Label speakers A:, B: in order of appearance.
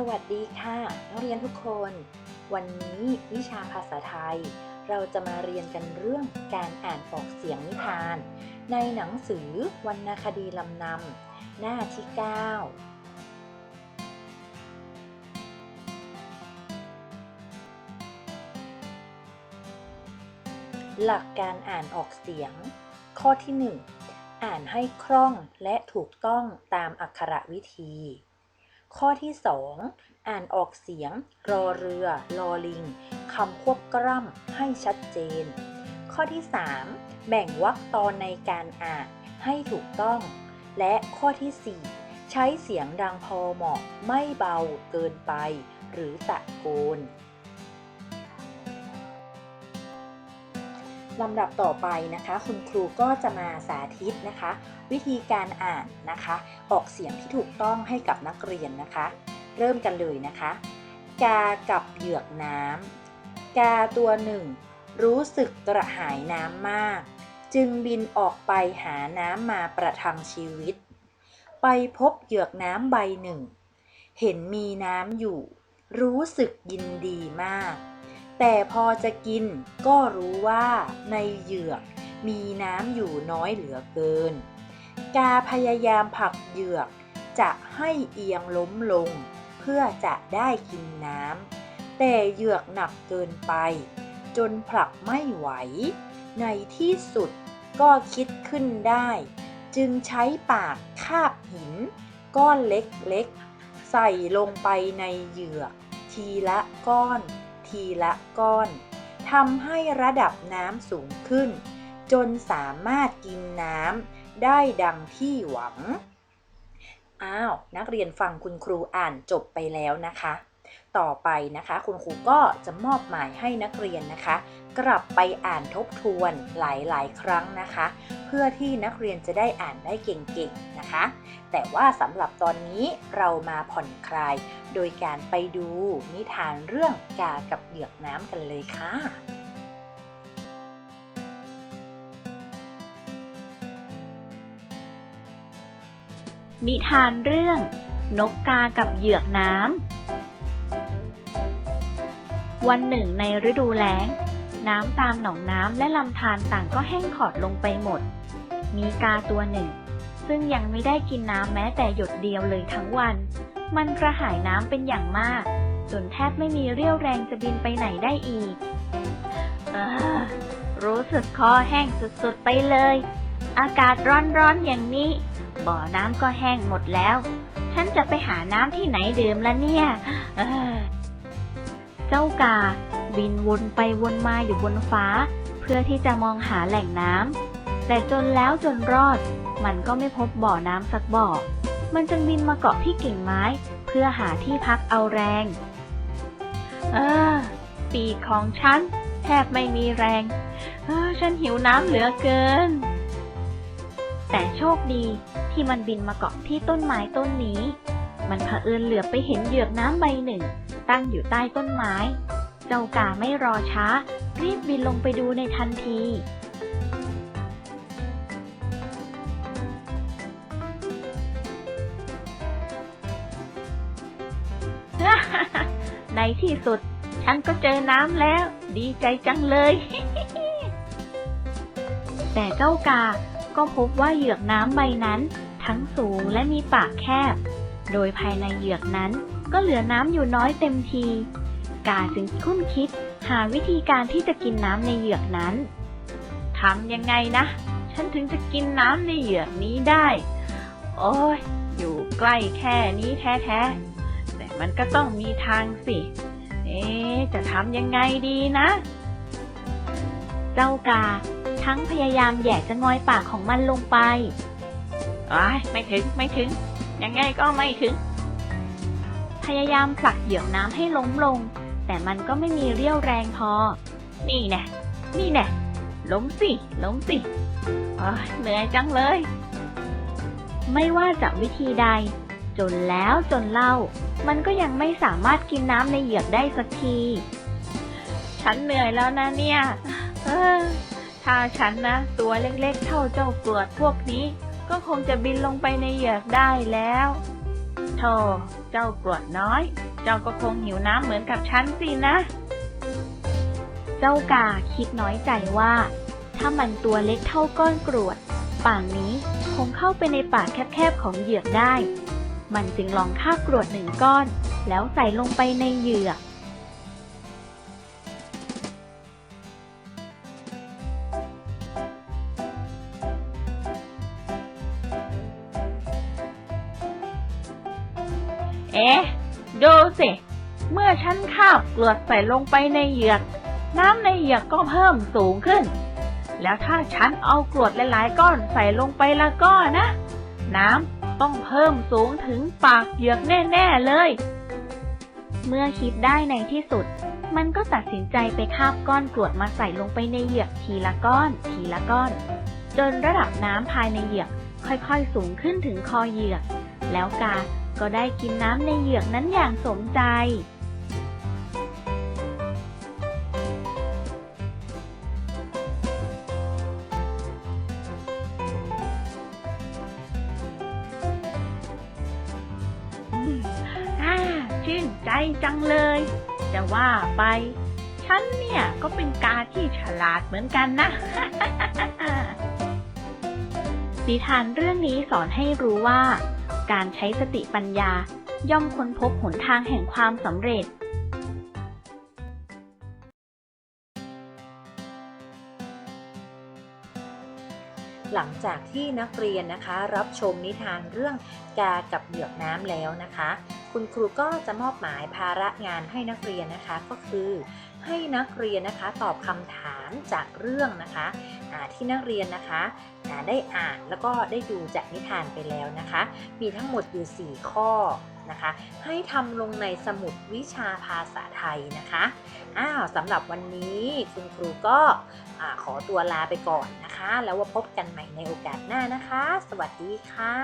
A: สวัสดีค่ะนักเรียนทุกคน วันนี้วิชาภาษาไทย เราจะมาเรียนกันเรื่องการอ่านออกเสียงนิทาน ในหนังสือวรรณคดีลำนำหน้าที่ 9 หลักการอ่านออกเสียง ข้อที่ 1 อ่านให้คล่องและถูกต้องตามอักขระวิธี ข้อที่ 2 อ่านออกเสียง รอเรือ ลอลิงคำควบกล้ำให้ชัดเจน ข้อที่ 3 แบ่งวรรคตอนในการอ่านให้ถูกต้อง และข้อที่ 4 ใช้เสียงดังพอเหมาะไม่เบาเกินไป หรือตะโกน ลำดับต่อไปนะคะ คุณครูก็จะมาสาธิตนะคะ วิธีการอ่านนะคะ ออกเสียงที่ถูกต้องให้กับนักเรียนนะคะ เริ่มกันเลยนะคะ กากับเหยือกน้ำกาตัวหนึ่ง รู้สึกกระหายน้ำมาก จึงบินออกไปหาน้ำมาประทังชีวิต ไปพบเหยือกน้ำใบหนึ่ง เห็นมีน้ำอยู่ รู้สึกยินดีมาก แต่พอจะกินก็รู้ว่าในเหยือกมีน้ำอยู่น้อยเหลือเกิน กาพยายามผลักเหยือกจะให้เอียงล้มลง เพื่อจะได้กินน้ำแต่เหยือกหนักเกินไป จนผลักไม่ไหว ในที่สุดก็คิดขึ้นได้ จึงใช้ปากคาบหิน ก้อนเล็กๆ ใส่ลงไปในเหยือกทีละก้อน ทีละก้อนทำให้ระดับน้ำสูงขึ้น จนสามารถกินน้ำได้ดังที่หวัง อ้าว นักเรียนฟังคุณครูอ่านจบไปแล้วนะคะ ต่อไปนะคะ คุณครูก็จะมอบหมายให้นักเรียนนะคะ กลับไปอ่านทบทวนหลายๆ ครั้งนะคะ เพื่อที่นักเรียนจะได้อ่านได้เก่งๆนะคะ แต่ว่าสำหรับตอนนี้เรามาผ่อนคลาย โดยการไปดูนิทานเรื่องกากับเหยือกน้ำกันเลยค่ะ
B: นิทานเรื่อง นกกากับเหยือกน้ำ วันหนึ่งในฤดูแล้ง น้ำตามหนองน้ำและลำธารต่างก็แห้งขอดลงไปหมด มีกาตัวหนึ่ง ซึ่งยังไม่ได้กินน้ำแม้แต่หยดเดียวเลยทั้งวัน มันกระหายน้ำเป็นอย่างมาก จนแทบไม่มีเรี่ยวแรงจะบินไปไหนได้อีกออรู้สึกคอแห้งสุดๆไปเลย อากาศร้อนๆอย่างนี้ บ่อน้ำก็แห้งหมดแล้ว ฉันจะไปหาน้ำที่ไหนดื่มละเนี่ย เจ้ากา บินวนไปวนมาอยู่บนฟ้า เพื่อที่จะมองหาแหล่งน้ำแต่จนแล้วจนรอด มันก็ไม่พบบ่อน้ำสักบ่อ มันจึงบินมาเกาะที่กิ่งไม้ เพื่อหาที่พักเอาแรง เออ ปีกของฉัน แทบไม่มีแรง เออ ฉันหิวน้ำเหลือเกิน แต่โชคดีที่มันบินมาเกาะที่ต้นไม้ต้นนี้ มันเผอิญเหลือไปเห็นเหยือกน้ำใบหนึ่ง ตั้งอยู่ใต้ต้นไม้ เจ้ากาไม่รอช้า รีบบินลงไปดูในทันทีในที่สุด ฉันก็เจอน้ำแล้ว ดีใจจังเลย แต่เจ้ากาก็พบว่าเหยือกน้ำใบนั้น ทั้งสูงและมีปากแคบ โดยภายในเหยือกนั้นก็เหลือน้ำอยู่น้อยเต็มที กาจึงคุ้นคิดหาวิธีการที่จะกินน้ำในเหยือกนั้น ทำยังไงนะ ฉันถึงจะกินน้ำในเหยือกนี้ได้ โอ้ย อยู่ใกล้แค่นี้แท้ๆ แต่มันก็ต้องมีทางสิ เอ๊จะทำยังไงดีนะ เจ้ากา ทั้งพยายามแหย่จะงอยปากของมันลงไปอ้ายไม่ถึงไม่ถึง ยังไงก็ไม่ถึง พยายามผลักเหยือกน้ำให้ล้มลง แต่มันก็ไม่มีเรี่ยวแรงพอ นี่แน่นี่แน่ล้มสิล้มสิเหนื่อยจังเลย ไม่ว่าจะวิธีใด จนแล้วจนเล่า มันก็ยังไม่สามารถกินน้ำในเหยือกได้สักที ฉันเหนื่อยแล้วนะเนี่ยถ้าฉันนะ ตัวเล็กๆเท่าเจ้าเฟือดพวกนี้ ก็คงจะบินลงไปในเหยือกได้แล้วโธ่เจ้ากรวดน้อย เจ้าก็คงหิวน้ำเหมือนกับฉันสินะ เจ้ากาคิดน้อยใจว่า ถ้ามันตัวเล็กเท่าก้อนกรวด ป่านนี้คงเข้าไปในปากแคบๆของเหยือกได้ มันจึงลองคากรวดหนึ่งก้อน แล้วใส่ลงไปในเหยือก เอ๊ะ ดูสิ เมื่อฉันคาบกรวดใส่ลงไปในเหยือก น้ำในเหยือกก็เพิ่มสูงขึ้น แล้วถ้าฉันเอากรวดหลายๆ ก้อนใส่ลงไปละก็นะ น้ำต้องเพิ่มสูงถึงปากเหยือกแน่ ๆ เลย เมื่อคิดได้ในที่สุด มันก็ตัดสินใจไปคาบก้อนกรวดมาใส่ลงไปในเหยือกทีละก้อน ทีละก้อน จนระดับน้ำภายในเหยือกค่อยๆ สูงขึ้นถึงคอเหยือก แล้วกา ก็ได้กินน้ำในเหยือกนั้นอย่างสมใจอืมอาชื่นใจจังเลยจะว่าไป ฉันเนี่ยก็เป็นกาที่ฉลาดเหมือนกันนะนิทานเรื่องนี้สอนให้รู้ว่า การใช้สติปัญญา ย่อมค้นพบหนทางแห่งความสำเร็จ
A: หลังจากที่นักเรียนนะคะ รับชมนิทานเรื่องกากับเหยือกน้ำแล้วนะคะ คุณครูก็จะมอบหมายภาระงานให้นักเรียนนะคะก็คือ ให้นักเรียนนะคะตอบคำถามจากเรื่องนะคะที่นักเรียนนะคะได้อ่านแล้วก็ได้ดูจากนิทานไปแล้วนะคะ มีทั้งหมดอยู่ 4 ข้อนะคะ ให้ทำลงในสมุดวิชาภาษาไทยนะคะอ้าวสำหรับวันนี้คุณครูก็อขอตัวลาไปก่อนนะคะ แล้วว่าพบกันใหม่ในโอกาสหน้านะคะ สวัสดีค่ะ